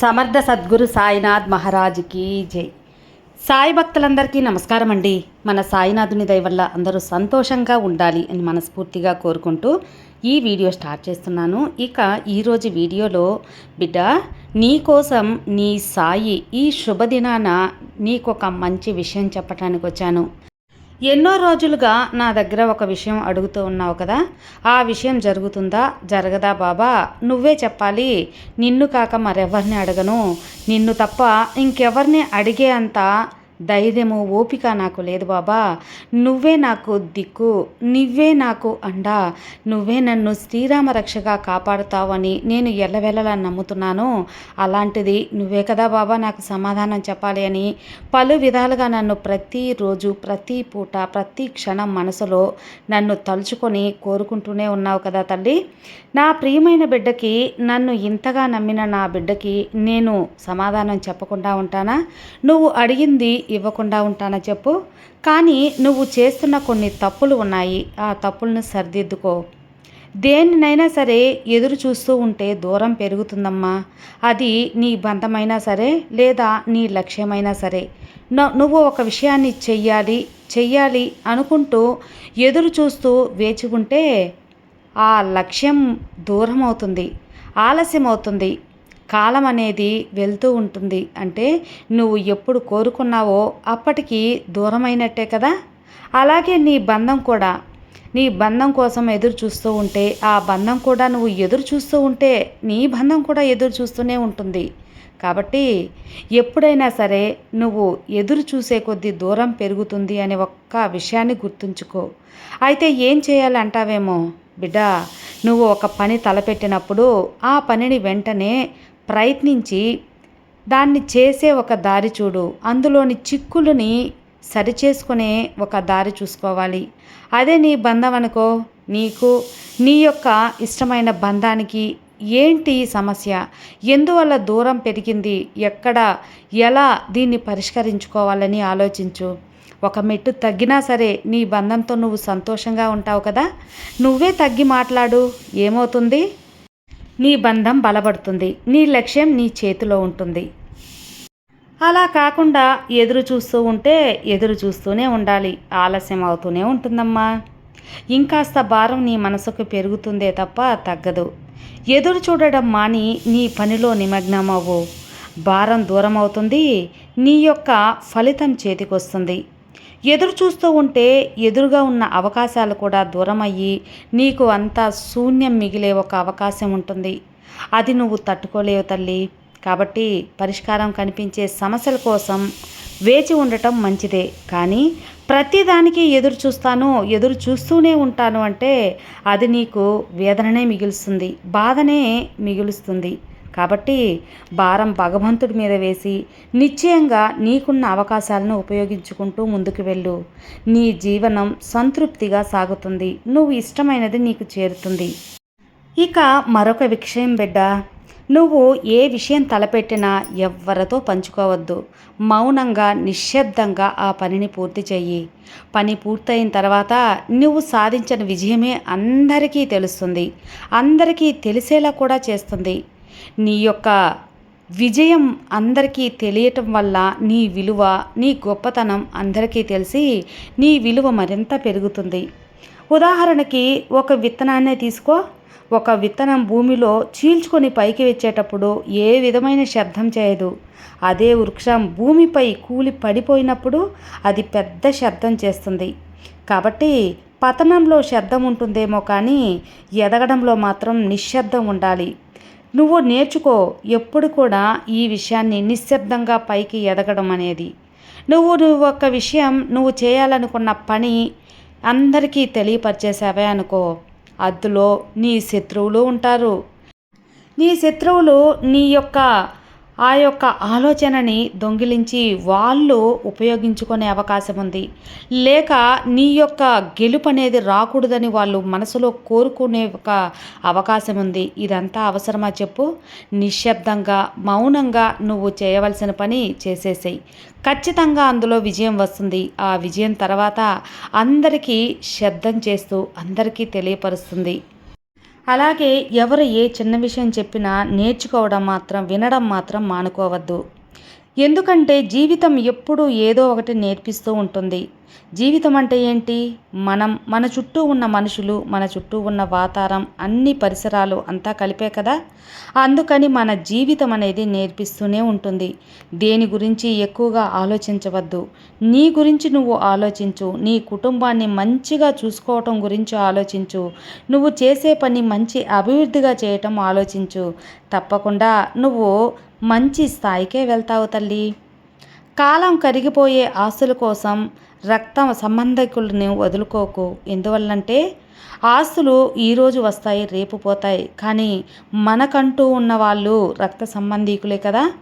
సమర్థ సద్గురు సాయినాథ్ మహారాజుకి జై. సాయి భక్తులందరికీ నమస్కారం అండి మన సాయినాథుని దయ వల్ల అందరూ సంతోషంగా ఉండాలి అని మనస్ఫూర్తిగా కోరుకుంటూ ఈ వీడియో స్టార్ట్ చేస్తున్నాను. ఇక ఈరోజు వీడియోలో బిడ్డ నీ కోసం నీ సాయి ఈ శుభదినాన నీకొక మంచి విషయం చెప్పడానికి వచ్చాను ఎన్నో రోజులుగా నా దగ్గర ఒక విషయం అడుగుతూ ఉన్నావు కదా. ఆ విషయం జరుగుతుందా? జరగదా బాబా? నువ్వే చెప్పాలి. నిన్ను కాక మరెవరిని అడగను? నిన్ను తప్ప ఇంకెవరిని అడిగే అంత ధైర్యము ఓపిక నాకు లేదు బాబా. నువ్వే నాకు దిక్కు నువ్వే నాకు అండా. నువ్వే నన్ను శ్రీరామ రక్షగా కాపాడుతావని నేను ఎల్లవెల్లలా నమ్ముతున్నాను. అలాంటిది నువ్వే కదా బాబా నాకు సమాధానం చెప్పాలి అని పలు విధాలుగా నన్ను ప్రతిరోజు ప్రతి పూట ప్రతి క్షణం మనసులో నన్ను తలుచుకొని కోరుకుంటూనే ఉన్నావు కదా తల్లి. నా ప్రియమైన బిడ్డకి నన్ను ఇంతగా నమ్మిన నా బిడ్డకి నేను సమాధానం చెప్పకుండా ఉంటానా? నువ్వు అడిగింది ఇవ్వకుండా ఉంటానా చెప్పు. కానీ నువ్వు చేస్తున్న కొన్ని తప్పులు ఉన్నాయి. ఆ తప్పులను సరిదిద్దుకో. దేనినైనా సరే ఎదురు చూస్తూ ఉంటే దూరం పెరుగుతుందమ్మా. అది నీ బంధమైనా సరే లేదా నీ లక్ష్యమైనా సరే. నువ్వు ఒక విషయాన్ని చెయ్యాలి చెయ్యాలి అనుకుంటూ ఎదురు చూస్తూ వేచి ఉంటే ఆ లక్ష్యం దూరం అవుతుంది ఆలస్యం అవుతుంది కాలం అనేది వెళ్తూ ఉంటుంది. అంటే నువ్వు ఎప్పుడు కోరుకున్నావో అప్పటికి దూరమైనట్టే కదా? అలాగే నీ బంధం కూడా. నీ బంధం కోసం ఎదురు చూస్తూ ఉంటే ఆ బంధం కూడా నువ్వు ఎదురు చూస్తూ ఉంటే నీ బంధం కూడా ఎదురు చూస్తూనే ఉంటుంది. కాబట్టి ఎప్పుడైనా సరే నువ్వు ఎదురు చూసే కొద్దీ దూరం పెరుగుతుంది అనే ఒక్క విషయాన్ని గుర్తుంచుకో. అయితే ఏం చేయాలంటావేమో? బిడ్డ నువ్వు ఒక పని తలపెట్టినప్పుడు ఆ పనిని వెంటనే ప్రయత్నించి దాన్ని చేసే ఒక దారి చూడు. అందులోని చిక్కులని సరిచేసుకునే ఒక దారి చూసుకోవాలి. అదే నీ బంధం అనుకో. నీకు నీ యొక్క ఇష్టమైన బంధానికి ఏంటి సమస్య? ఎందువల్ల దూరం పెరిగింది? ఎక్కడ ఎలా దీన్ని పరిష్కరించుకోవాలని ఆలోచించు. ఒక మెట్టు తగ్గినా సరే నీ బంధంతో నువ్వు సంతోషంగా ఉంటావు కదా? నువ్వే తగ్గి మాట్లాడు. ఏమవుతుంది? నీ బంధం బలపడుతుంది. నీ లక్ష్యం నీ చేతిలో ఉంటుంది. అలా కాకుండా ఎదురు చూస్తూ ఉంటే ఎదురు చూస్తూనే ఉండాలి. ఆలస్యం అవుతూనే ఉంటుందమ్మా. ఇంకాస్త భారం నీ మనసుకు పెరుగుతుందే తప్ప తగ్గదు. ఎదురు చూడడం మాని నీ పనిలో నిమగ్నమవ్వు. భారం దూరం అవుతుంది నీ యొక్క ఫలితం చేతికొస్తుంది. ఎదురు చూస్తూ ఉంటే ఎదురుగా ఉన్న అవకాశాలు కూడా దూరం అయ్యి నీకు అంతా శూన్యం మిగిలే ఒక అవకాశం ఉంటుంది. అది నువ్వు తట్టుకోలేవు తల్లి. కాబట్టి పరిష్కారం కనిపించే సమస్యల కోసం వేచి ఉండటం మంచిదే. కానీ ప్రతిదానికి ఎదురు చూస్తాను ఎదురు చూస్తూనే ఉంటాను అంటే అది నీకు వేదననే మిగులుస్తుంది బాధనే మిగులుస్తుంది. కాబట్టి భారం భగవంతుడి మీద వేసి నిశ్చయంగా నీకున్న అవకాశాలను ఉపయోగించుకుంటూ ముందుకు వెళ్ళు. నీ జీవనం సంతృప్తిగా సాగుతుంది. నువ్వు ఇష్టమైనది నీకు చేరుతుంది. ఇక మరొక విషయం బిడ్డ. నువ్వు ఏ విషయం తలపెట్టినా ఎవ్వరితో పంచుకోవద్దు. మౌనంగా నిశ్శబ్దంగా ఆ పనిని పూర్తి చెయ్యి. పని పూర్తయిన తర్వాత నువ్వు సాధించిన విజయమే అందరికీ తెలుస్తుంది. అందరికీ తెలిసేలా కూడా చేస్తుంది. నీ యొక్క విజయం అందరికీ తెలియటం వల్ల నీ విలువ నీ గొప్పతనం అందరికీ తెలిసి నీ విలువ మరింత పెరుగుతుంది. ఉదాహరణకి ఒక విత్తనాన్నే తీసుకో. ఒక విత్తనం భూమిలో చీల్చుకొని పైకి వచ్చేటప్పుడు ఏ విధమైన శబ్దం చేయదు. అదే వృక్షం భూమిపై కూలి పడిపోయినప్పుడు అది పెద్ద శబ్దం చేస్తుంది. కాబట్టి పతనంలో శబ్దం ఉంటుందేమో కానీ ఎదగడంలో మాత్రం నిశ్శబ్దం ఉండాలి. నువ్వు నేర్చుకో ఎప్పుడు కూడా ఈ విషయాన్ని నిశ్శబ్దంగా పైకి ఎదగడం అనేది. నువ్వు నువ్వు ఒక విషయం నువ్వు చేయాలనుకున్న పని అందరికీ తెలియపరిచేసావే అనుకో. అందులో నీ శత్రువులు ఉంటారు. నీ శత్రువులు నీ యొక్క ఆ యొక్క ఆలోచనని దొంగిలించి వాళ్ళు ఉపయోగించుకునే అవకాశం ఉంది. లేక నీ యొక్క గెలుపు అనేది రాకూడదని వాళ్ళు మనసులో కోరుకునే ఒక అవకాశం ఉంది. ఇదంతా అవసరమా చెప్పు? నిశ్శబ్దంగా మౌనంగా నువ్వు చేయవలసిన పని చేసేసేయి. ఖచ్చితంగా అందులో విజయం వస్తుంది. ఆ విజయం తర్వాత అందరికీ శబ్దం చేస్తూ అందరికీ తెలియపరుస్తుంది. అలాగే ఎవరు ఏ చిన్న విషయం చెప్పినా నేర్చుకోవడం మాత్రం వినడం మాత్రం మానుకోవద్దు. ఎందుకంటే జీవితం ఎప్పుడూ ఏదో ఒకటి నేర్పిస్తూ ఉంటుంది. జీవితం అంటే ఏంటి? మనం మన చుట్టూ ఉన్న మనుషులు మన చుట్టూ ఉన్న వాతావరణం అన్ని పరిసరాలు అంతా కలిపే కదా? అందుకని మన జీవితం అనేది నేర్పిస్తూనే ఉంటుంది. దేని గురించి ఎక్కువగా ఆలోచించవద్దు. నీ గురించి నువ్వు ఆలోచించు. నీ కుటుంబాన్ని మంచిగా చూసుకోవటం గురించి ఆలోచించు. నువ్వు చేసే పని మంచి అభివృద్ధిగా చేయటం ఆలోచించు. తప్పకుండా నువ్వు మంచి స్థాయికే వెళ్తావు తల్లి. కాలం కరిగిపోయే ఆస్తుల కోసం రక్త సంబంధికులని వదులుకోకు. ఎందువల్లంటే ఆస్తులు ఈరోజు వస్తాయి రేపు పోతాయి. కానీ మనకంటూ ఉన్న వాళ్ళు రక్త సంబంధీకులే కదా.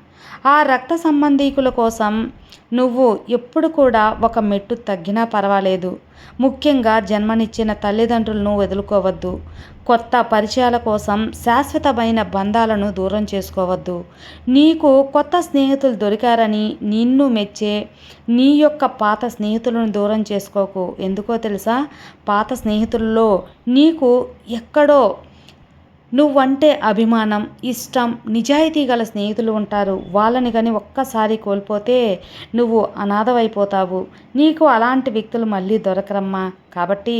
ఆ రక్త సంబంధీకుల కోసం నువ్వు ఎప్పుడు కూడా ఒక మెట్టు తగ్గినా పర్వాలేదు. ముఖ్యంగా జన్మనిచ్చిన తల్లిదండ్రులను వదులుకోవద్దు. కొత్త పరిచయాల కోసం శాశ్వతమైన బంధాలను దూరం చేసుకోవద్దు. నీకు కొత్త స్నేహితులు దొరికారని నిన్ను మెచ్చే నీ యొక్క పాత స్నేహితులను దూరం చేసుకోకు. ఎందుకో తెలుసా? పాత స్నేహితుల్లో నీకు ఎక్కడో నువ్వంటే అభిమానం ఇష్టం నిజాయితీ గల స్నేహితులు ఉంటారు. వాళ్ళని కానీ ఒక్కసారి కోల్పోతే నువ్వు అనాథవైపోతావు. నీకు అలాంటి వ్యక్తులు మళ్ళీ దొరకరమ్మా. కాబట్టి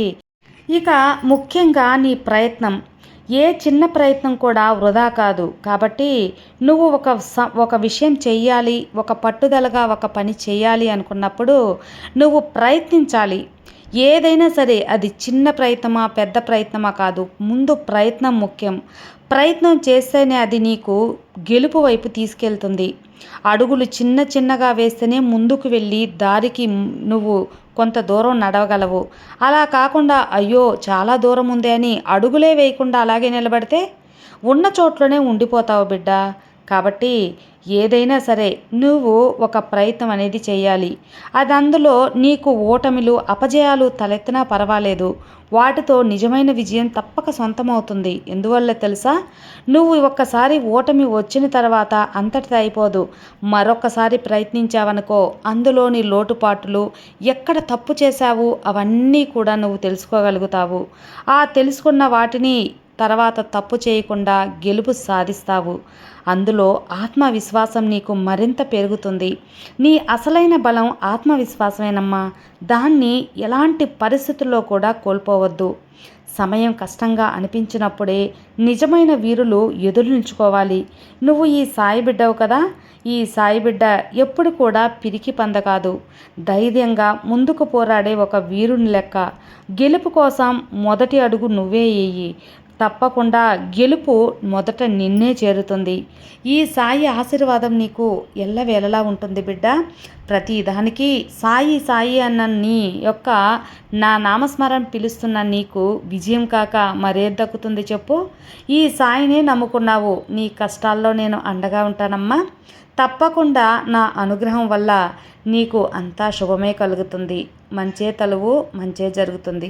ఇక ముఖ్యంగా నీ ప్రయత్నం. ఏ చిన్న ప్రయత్నం కూడా వృధా కాదు. కాబట్టి నువ్వు ఒక స ఒక విషయం చెయ్యాలి ఒక పట్టుదలగా ఒక పని చేయాలి అనుకున్నప్పుడు నువ్వు ప్రయత్నించాలి. ఏదైనా సరే అది చిన్న ప్రయత్నమా పెద్ద ప్రయత్నమా కాదు. ముందు ప్రయత్నం ముఖ్యం. ప్రయత్నం చేస్తేనే అది నీకు గెలుపు వైపు తీసుకెళ్తుంది. అడుగులు చిన్న చిన్నగా వేస్తేనే ముందుకు వెళ్ళి దారికి నువ్వు కొంత దూరం నడవగలవు. అలా కాకుండా అయ్యో చాలా దూరం ఉంది అని అడుగులే వేయకుండా అలాగే నిలబడితే ఉన్న చోట్లోనే ఉండిపోతావు బిడ్డ. కాబట్టి ఏదైనా సరే నువ్వు ఒక ప్రయత్నం అనేది చేయాలి. అది అందులో నీకు ఓటమిలు అపజయాలు తలెత్తినా పర్వాలేదు. వాటితో నిజమైన విజయం తప్పక సొంతమవుతుంది. ఎందువల్ల తెలుసా? నువ్వు ఒక్కసారి ఓటమి వచ్చిన తర్వాత అంతటిది అయిపోదు. మరొకసారి ప్రయత్నించావనుకో అందులోని లోటుపాట్లు ఎక్కడ తప్పు చేశావు అవన్నీ కూడా నువ్వు తెలుసుకోగలుగుతావు. ఆ తెలుసుకున్న వాటిని తర్వాత తప్పు చేయకుండా గెలుపు సాధిస్తావు. అందులో ఆత్మవిశ్వాసం నీకు మరింత పెరుగుతుంది. నీ అసలైన బలం ఆత్మవిశ్వాసమేనమ్మా. దాన్ని ఎలాంటి పరిస్థితుల్లో కూడా కోల్పోవద్దు. సమయం కష్టంగా అనిపించినప్పుడే నిజమైన వీరులు ఎదురు నువ్వు ఈ సాయి బిడ్డవు కదా. ఈ సాయి బిడ్డ ఎప్పుడు కూడా పిరికి పందకాదు. ధైర్యంగా ముందుకు పోరాడే ఒక వీరుని లెక్క. గెలుపు కోసం మొదటి అడుగు నువ్వే వేయి. తప్పకుండా గెలుపు మొదట నిన్నే చేరుతుంది. ఈ సాయి ఆశీర్వాదం నీకు ఎల్లవేళలా ఉంటుంది బిడ్డ. ప్రతి దానికి సాయి సాయి అన్న నీ యొక్క నా నామస్మరణ పిలుస్తున్న నీకు విజయం కాక మరేది దక్కుతుంది చెప్పు. ఈ సాయినే నమ్ముకున్నావు. నీ కష్టాల్లో నేను అండగా ఉంటానమ్మా. తప్పకుండా నా అనుగ్రహం వల్ల నీకు అంతా శుభమే కలుగుతుంది. మంచే తలువు మంచే జరుగుతుంది.